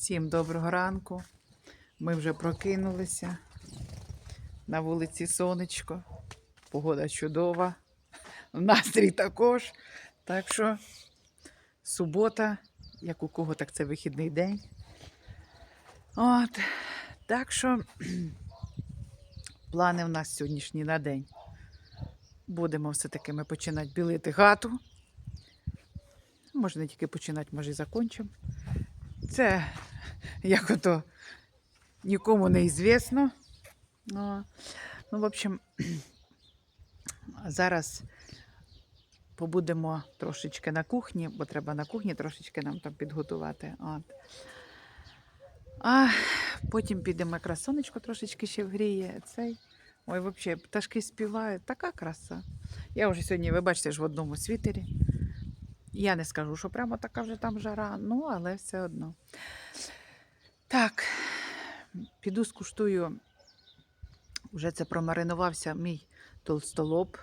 Всім доброго ранку. Ми вже прокинулися. На вулиці сонечко. Погода чудова. Настрій також. Так що субота, як у кого, так це вихідний день. От. Так що плани в нас сьогоднішні на день. Будемо все-таки ми починати білити хату. Може не тільки починати, може і закончимо. Це як ото нікому не ізвісно. Ну, ну, в общем, зараз побудемо трошечки на кухні, бо треба на кухні трошечки нам там підготувати. От. А потім підемо якраз сонечко трошечки ще вгріє. Цей. Ой, взагалі, пташки співають, така краса. Я вже сьогодні, ви бачите, ж в одному світері. Я не скажу, що прямо така вже там жара, ну, але все одно. Так, піду скуштую. Вже це промаринувався мій толстолоб.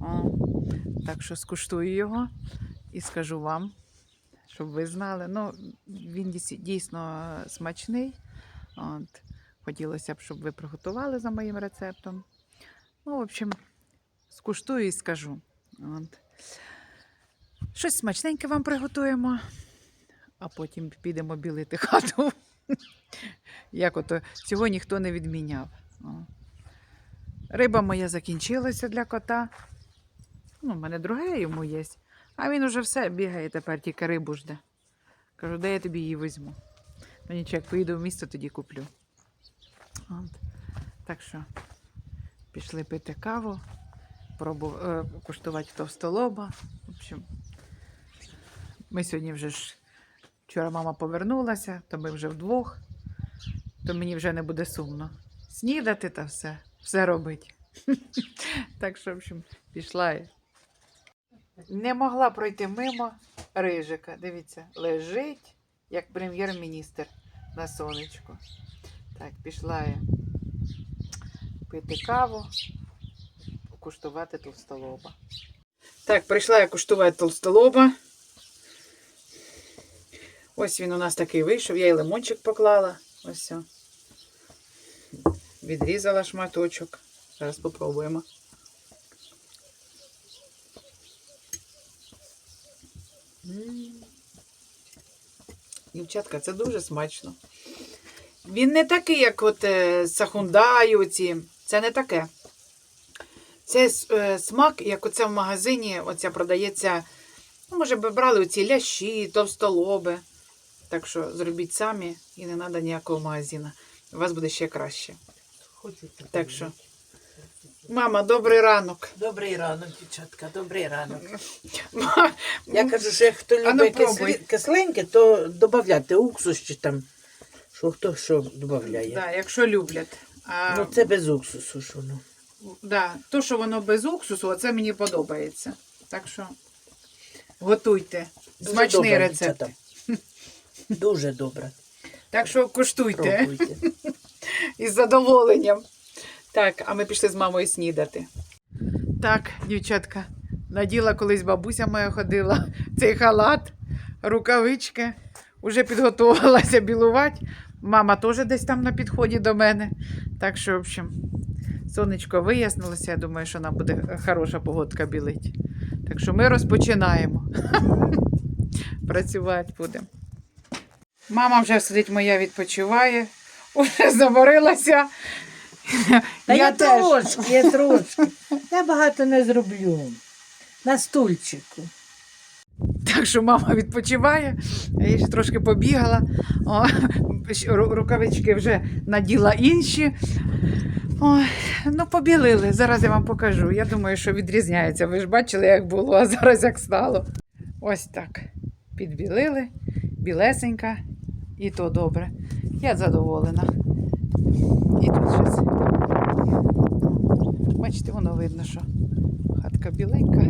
О, так що скуштую його і скажу вам, щоб ви знали. Ну, він дійсно смачний. От. Хотілося б, щоб ви приготували за моїм рецептом. Ну, в общем, скуштую і скажу. От. Щось смачненьке вам приготуємо, а потім підемо білити хату. Як ото цього ніхто не відміняв. Риба моя закінчилася для кота. Ну, в мене друге йому є. А він уже все бігає тепер, тільки рибу жде. Кажу, де я тобі її візьму. Ну нічого, як поїду в місто, тоді куплю. От. Так що пішли пити каву, пробу... е, куштувати товстолоба. В общем, ми сьогодні вже ж вчора мама повернулася, то ми вже вдвох, то мені вже не буде сумно. Снідати та все, все робить. Так що, в общем, пішла. Не могла пройти мимо рижика. Дивіться, лежить, як прем'єр-міністр на сонечку. Так, пішла я пити каву, куштувати толстолоба. Так, прийшла я куштувати толстолоба. Ось він у нас такий вийшов. Я і лимончик поклала. Ось. Відрізала шматочок. Зараз спробуємо. Дівчатка, це дуже смачно. Він не такий, як от е, сахундай оці. Це не таке. Це е, смак, як оце в магазині, оця продається. Ну, може, ви брали оці лящі, товстолоби. Так що зробіть самі і не треба ніякого магазину. У вас буде ще краще. Хочеться Так що. Мама, добрий ранок. Добрий ранок, дівчатка, добрий ранок. Ма- Я кажу, що як хто А ну, любить пробуй. кислі- кисленьке, то додавайте уксус чи там, що хто що додає. Да, якщо люблять. А, Ну це без уксусу, що ну. да, то, що воно без уксусу, оце мені подобається. Так що готуйте. Дуже Смачний добре, рецепт. дівчата. Дуже добре. Так що куштуйте Пробуйте. із задоволенням. Так, а ми пішли з мамою снідати. Так, дівчатка, наділа колись бабуся моя ходила цей халат, рукавички. Уже підготувалася білувати. Мама теж десь там на підході до мене. Так що, в общем, сонечко вияснилося. Я думаю, що нам буде хороша погодка білить. Так що ми розпочинаємо. Працювати будемо. Мама вже сидить моя відпочиває, уже заморилася. Та я, теж. трошки, я трошки. Я багато не зроблю. На стульчику. Так що мама відпочиває, я ще трошки побігала. О, рукавички вже наділа інші. Ой, ну, побілили. Зараз я вам покажу. Я думаю, що відрізняється. Ви ж бачили, як було, а зараз як стало. Ось так. Підбілили, білесенька, і то добре. Я задоволена. І тут щось. Бачите, воно видно, що хатка біленька.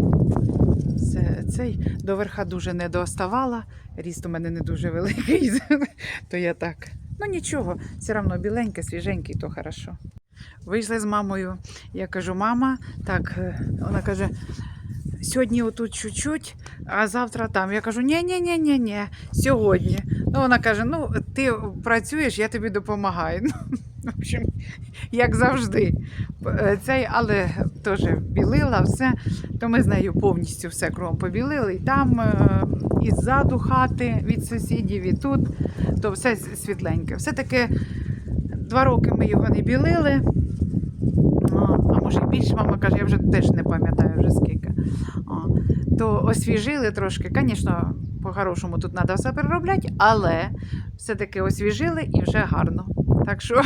Це, цей до верха дуже не доставала. Ріст у мене не дуже великий, то я так. Ну нічого, все одно біленьке, свіженький, то хорошо. Вийшли з мамою. Я кажу, мама, так, е, вона каже, сьогодні отут чуть-чуть, а завтра там. Я кажу, ні, ні, ні, ні, ні, сьогодні. Ну, вона каже: ну, ти працюєш, я тобі допомагаю. Ну, в общем, як завжди. Е, Цей, але теж білила все, то ми з нею повністю все кругом побілили. І там, е, і ззаду хати від сусідів, і тут, то все світленьке. Все-таки два роки ми його не білили. Може більше, мама каже, я вже теж не пам'ятаю вже скільки. О, то освіжили трошки. Звісно, по-хорошому тут треба все переробляти, але все-таки освіжили і вже гарно. Так що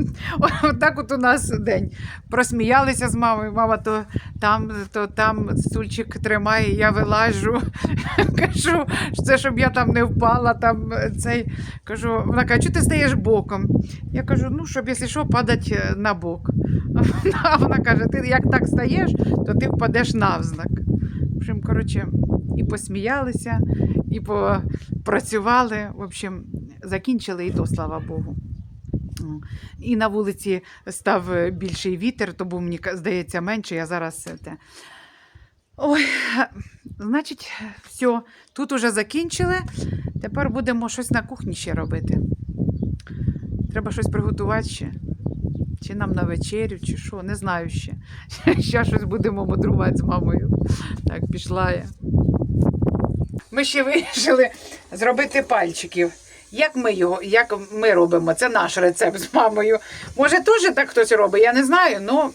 отак от у нас день. Просміялися з мамою. Мама то там, то там стульчик тримає, я вилажу. Кажу, це щоб я там не впала. Там цей кажу, вона каже, чого ти стаєш боком? Я кажу, ну щоб якщо що, падати е, на бок. А вона каже: ти як так стаєш, то ти впадеш навзнак. В общем, коротше, і посміялися, і попрацювали. В общем, закінчили і то, слава Богу. І на вулиці став е, більший вітер, то був, мені здається, менше. Я зараз е, те. Ой, значить, все, тут уже закінчили. Тепер будемо щось на кухні ще робити. Треба щось приготувати ще. Чи нам на вечерю, чи що, не знаю ще. Ще щось будемо мудрувати з мамою. Так, пішла я. Ми ще вирішили зробити пальчиків. Як ми його, як ми робимо? Це наш рецепт з мамою. Може, теж так хтось робить, я не знаю, але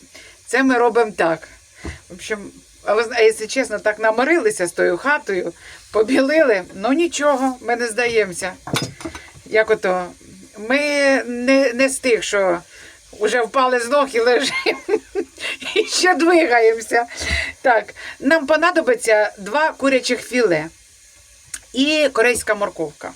це ми робимо так. В общем, а ви якщо чесно, так наморилися з тою хатою, побілили, ну нічого, ми не здаємося. Як ото, ми не, не з тих, що вже впали з ног і лежимо. І ще двигаємося. Так, нам понадобиться два курячих філе і корейська морковка.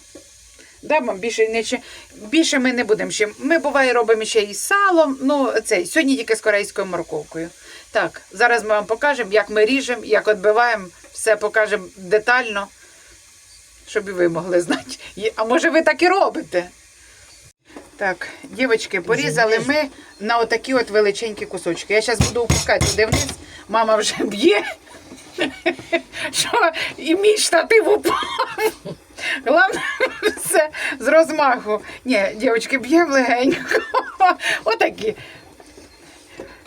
Да, більше, не, ще- більше ми не будемо ще. Ми буває робимо ще і салом. Ну, цей, сьогодні тільки з корейською морковкою. Так, зараз ми вам покажемо, як ми ріжемо, як відбиваємо, все покажемо детально, щоб і ви могли знати. А може ви так і робите? Так, дівчатки, порізали ми на отакі от величенькі кусочки. Я зараз буду опускати туди вниз, мама вже б'є. Що і мій штатив упав. Головне, все з розмаху. Ні, дівчатки, б'ємо легенько. Отакі.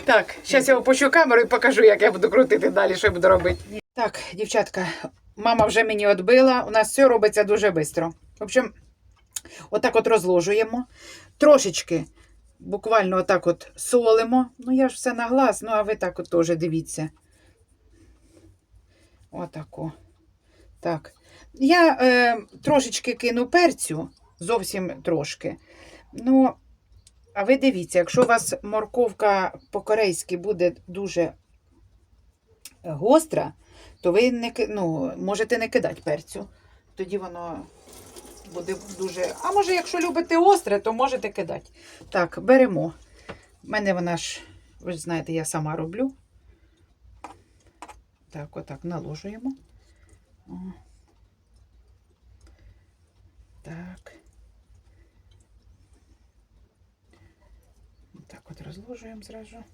Так, зараз я опущу камеру і покажу, як я буду крутити далі, що я буду робити. Так, дівчатка, мама вже мені відбила. У нас все робиться дуже швидко. В общем, отак от розложуємо. Трошечки, буквально отак от солимо. Ну, я ж все на глаз, ну а ви так от теж дивіться. Отако. Так. Я е, трошечки кину перцю, зовсім трошки. Ну, а ви дивіться, якщо у вас морковка по-корейськи буде дуже гостра, то ви не, ну, можете не кидати перцю. Тоді воно буде дуже. А може, якщо любите остре, то можете кидати. Так, беремо. У мене вона ж, ви ж знаєте, я сама роблю. Так, отак наложуємо. О. Так. Так от розложуємо зразу.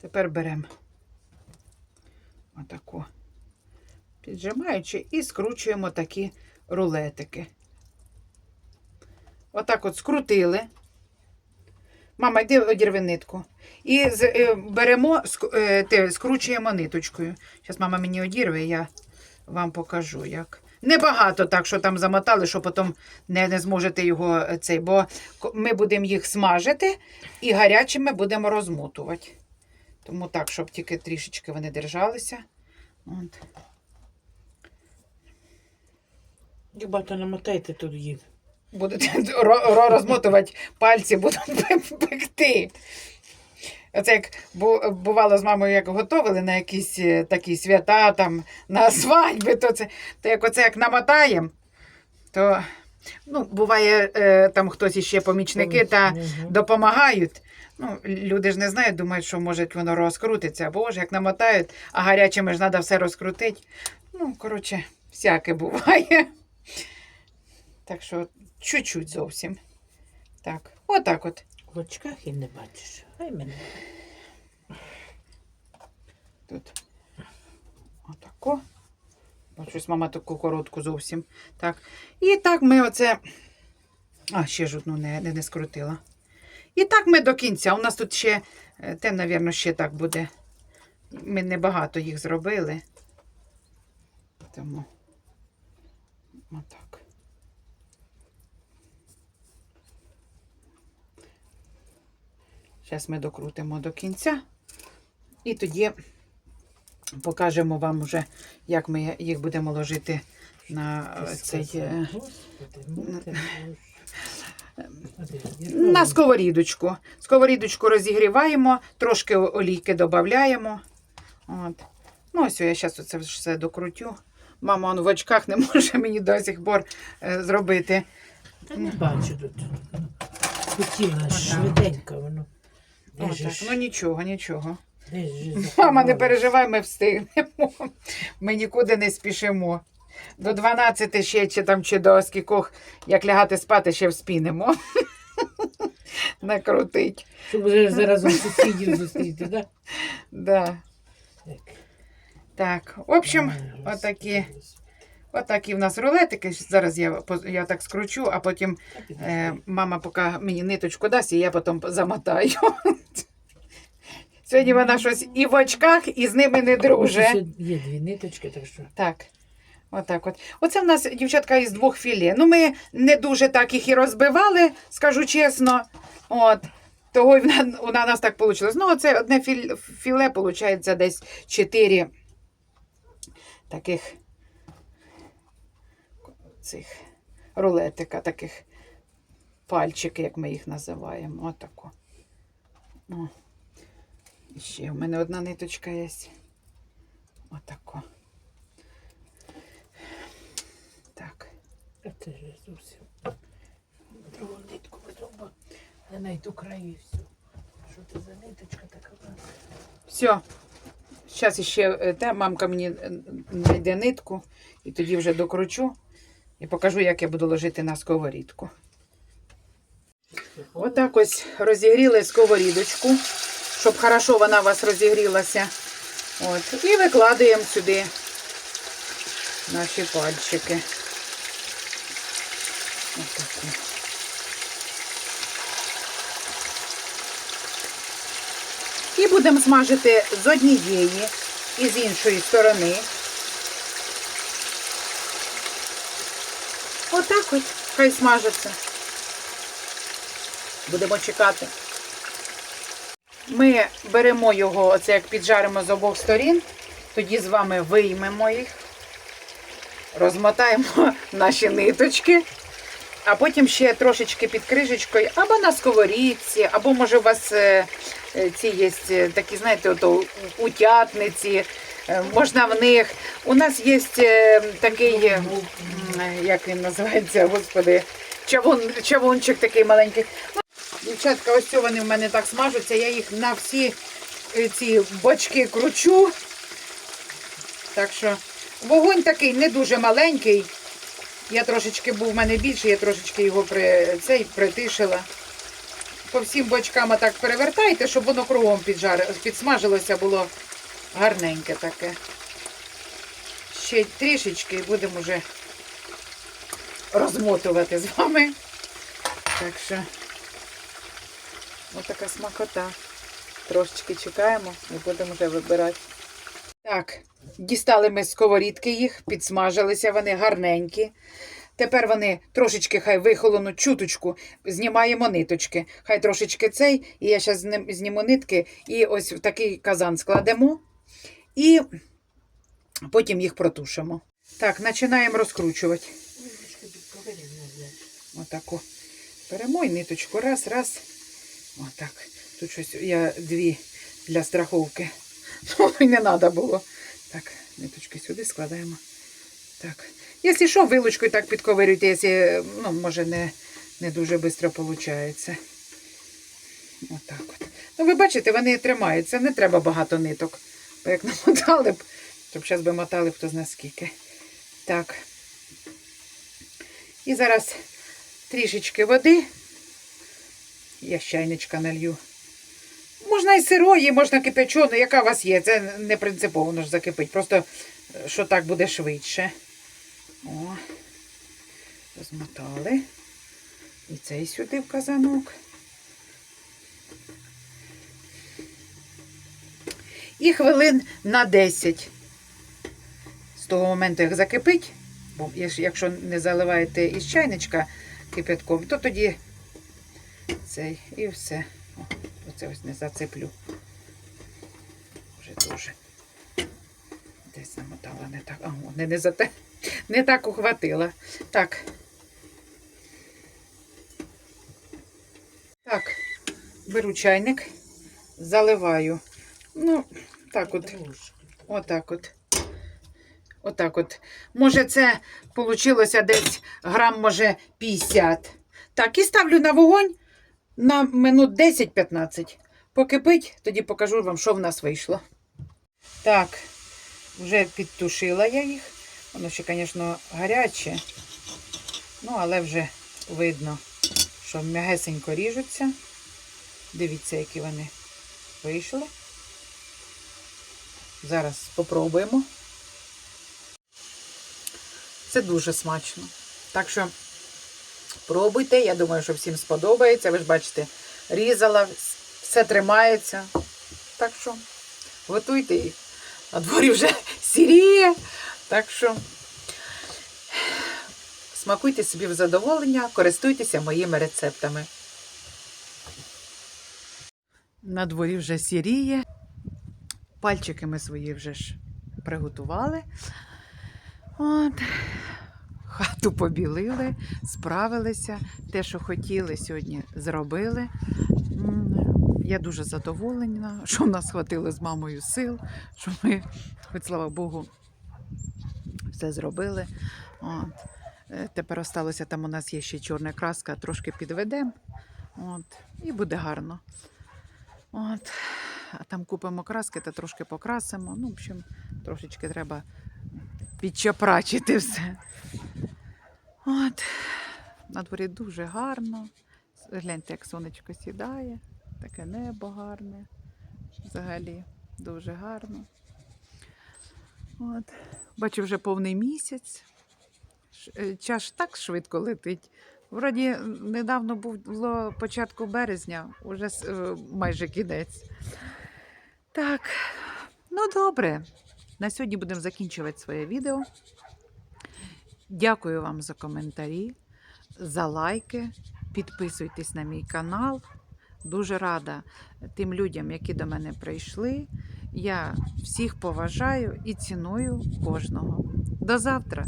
Тепер беремо отаку, піджимаючи, і скручуємо такі рулетики. Отак от скрутили. Мама, йди одірви нитку. І е, беремо, е, скручуємо ниточкою. Зараз мама мені одірве, я вам покажу, як. Небагато так, що там замотали, що потім не, не зможете його е, цей, бо ми будемо їх смажити і гарячими будемо розмотувати. Тому так, щоб тільки трішечки вони держалися. От. Дібата намотайте тут їх. Ро- розмотувати пальці, будуть пекти. Оце як бувало з мамою, як готували на якісь е, такі свята, там, на свадьби, то це то як оце як намотаємо, то ну, буває, е, там хтось іще помічники та допомагають. Ну, люди ж не знають, думають, що може воно розкрутиться. Бо ж як намотають, а гарячими ж треба все розкрутити. Ну, коротше, всяке буває. Так що чуть-чуть зовсім. Так, отак от. В очках і не бачиш. Хай мене. Тут. Отако. Щось мама таку коротку зовсім. Так. І так ми оце. А, ще ж одну не, не, не скрутила. І так ми до кінця. У нас тут ще, е, те, мабуть, ще так буде. Ми небагато їх зробили. Тому. Отак. Зараз ми докрутимо до кінця. І тоді покажемо вам вже, як ми їх будемо ложити на цей. е, На сковорідочку. Сковорідочку розігріваємо, трошки олійки додаємо. От. Ну, ось я зараз це все докрутю. Мама он в очках не може мені до сих пор е, зробити. Та не бачу тут. Хотіла швиденько воно. Отак. Ну нічого, нічого. Мама, не переживай, ми встигнемо. Ми нікуди не спішимо. До 12 ще чи там чи до скількох, як лягати спати, ще вспінемо. Накрутить. Щоб вже зараз у сусідів зустріти, так? Да. Так. Так, в общем, отакі. Отакі в нас рулетики. Зараз я, я так скручу, а потім е, мама поки мені ниточку дасть, і я потім замотаю. Сьогодні вона щось і в очках, і з ними не друже. Є дві ниточки, так що. Так. Отак от. Оце в нас дівчатка із двох філе. Ну, ми не дуже так їх і розбивали, скажу чесно. От. Того й вона нас так вийшло. Ну, оце одне філе виходить, десь чотири таких цих рулетика, таких пальчики, як ми їх називаємо. Отако. О. І ще в мене одна ниточка є. Отако. Так. А це ж зовсім. Другу нитку потім, я знайду краю і все. Що це за ниточка така? Все. Зараз ще е, те, мамка мені е, знайде нитку, і тоді вже докручу і покажу, як я буду ложити на сковорідку. Отак ось розігріли сковорідочку, щоб хорошо вона у вас розігрілася. От. І викладаємо сюди наші пальчики. Отакі. І будемо смажити з однієї і з іншої сторони. Отак ось хай смажиться. Будемо чекати. Ми беремо його, оце як піджаримо з обох сторін, тоді з вами виймемо їх, розмотаємо наші ниточки, а потім ще трошечки під кришечкою, або на сковорідці, або може у вас е, е, ці є е, такі, знаєте, ото утятниці, можна в них. У нас є е, такий, е, як він називається, господи, чавун, чавунчик такий маленький. Ну, Дівчатка, ось ці вони в мене так смажуться, я їх на всі е, ці бочки кручу. Так що вогонь такий не дуже маленький. Я трошечки був в мене більше, я трошечки його при, цей, притишила. По всім бочкам так перевертайте, щоб воно кругом піджар, підсмажилося, було гарненьке таке. Ще трішечки і будемо вже розмотувати з вами. Так що, ось така смакота. Трошечки чекаємо і будемо вже вибирати. Так, дістали ми з сковорідки їх, підсмажилися, вони гарненькі. Тепер вони трошечки хай вихолонуть чуточку, знімаємо ниточки. Хай трошечки цей, і я зараз зніму нитки і ось в такий казан складемо. І потім їх протушимо. Так, починаємо розкручувати. Отаку. Беремо і ниточку. Раз, раз. Отак. Тут щось я дві для страховки. Ну, не треба було. Так, ниточки сюди складаємо. Так. Якщо що, вилочкою так підковирюйте, якщо, ну, може, не, не дуже швидко виходить. Отак от. Ну, ви бачите, вони тримаються, не треба багато ниток. Бо як намотали б, то б зараз би мотали б хто зна скільки. Так. І зараз трішечки води. Я з чайничка налью. Можна і сирої, можна кипячону, яка у вас є. Це не принципово воно ж закипить. Просто е, що так буде швидше. О, розмотали. І цей сюди в казанок. І хвилин на 10. З того моменту, як закипить, бо якщо не заливаєте із чайничка кипятком, то тоді цей і все. Оце ось не зацеплю. Вже дуже. Десь намотала не так. А, не, не, зате... не так ухватила. Так. Так, беру чайник, заливаю. Ну, так от. Отак от. Отак от. Може, це вийшло десь грам, може, 50. Так, і ставлю на вогонь на минут 10-15. Покипить, тоді покажу вам, що в нас вийшло. Так, вже підтушила я їх. Воно ще, звісно, гаряче. Ну, але вже видно, що м'ягесенько ріжуться. Дивіться, які вони вийшли. Зараз спробуємо. Це дуже смачно. Так що пробуйте. Я думаю, що всім сподобається. Ви ж бачите, різала, все тримається. Так що готуйте їх. На дворі вже сіріє. Так що смакуйте собі в задоволення, користуйтеся моїми рецептами. На дворі вже сіріє. Пальчики ми свої вже ж приготували. От. Хату побілили, справилися. Те, що хотіли, сьогодні зробили. Я дуже задоволена, що в нас хватило з мамою сил, що ми, хоч слава Богу, все зробили. От. Е, Тепер осталося, там у нас є ще чорна краска, трошки підведемо. От. І буде гарно. От. Там купимо краски та трошки покрасимо. Ну, в общем, трошечки треба підчапрачити все. От. На дворі дуже гарно. Гляньте, як сонечко сідає. Таке небо гарне. Взагалі дуже гарно. От. Бачу, вже повний місяць. Е, Час так швидко летить. Вроді недавно було початку березня, уже е, майже кінець. Так, ну добре. На сьогодні будемо закінчувати своє відео. Дякую вам за коментарі, за лайки. Підписуйтесь на мій канал. Дуже рада тим людям, які до мене прийшли. Я всіх поважаю і ціную кожного. До завтра!